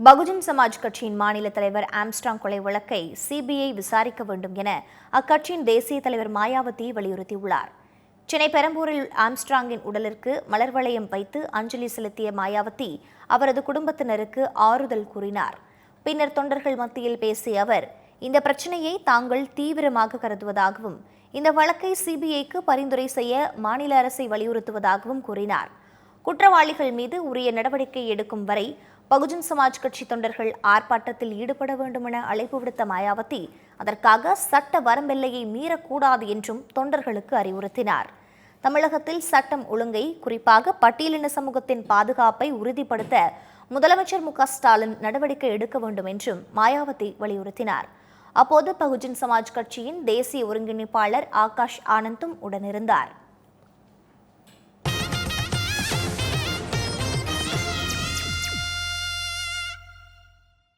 பகுஜன் சமாஜ் கட்சியின் மாநில தலைவர் ஆம்ஸ்டாங் கொலை வழக்கை சிபிஐ விசாரிக்க வேண்டும் என அக்கட்சியின் தேசிய தலைவர் மாயாவதி வலியுறுத்தியுள்ளார். சென்னை பெரம்பூரில் ஆம்ஸ்ட்ராங்கின் உடலிற்கு மலர் வளையம் வைத்து அஞ்சலி செலுத்திய மாயாவதி அவரது குடும்பத்தினருக்கு ஆறுதல் கூறினார். பின்னர் தொண்டர்கள் மத்தியில் பேசிய அவர் இந்த பிரச்சனையை தாங்கள் தீவிரமாக கருதுவதாகவும் இந்த வழக்கை சிபிஐக்கு பரிந்துரை செய்ய மாநில அரசை வலியுறுத்துவதாகவும் கூறினார். குற்றவாளிகள் மீது உரிய நடவடிக்கை எடுக்கும் வரை பகுஜன் சமாஜ் கட்சி தொண்டர்கள் ஆர்ப்பாட்டத்தில் ஈடுபட வேண்டும் என அழைப்பு விடுத்த மாயாவதி அதற்காக சட்ட வரம்பெல்லையை மீறக்கூடாது என்றும் தொண்டர்களுக்கு அறிவுறுத்தினார். தமிழகத்தில் சட்டம் ஒழுங்கை குறிப்பாக பட்டியலின சமூகத்தின் பாதுகாப்பை உறுதிப்படுத்த முதலமைச்சர் மு ஸ்டாலின் நடவடிக்கை எடுக்க வேண்டும் என்றும் மாயாவதி வலியுறுத்தினார். அப்போது பகுஜன் சமாஜ் கட்சியின் தேசிய ஒருங்கிணைப்பாளர் ஆகாஷ் ஆனந்தும் உடனிருந்தார்.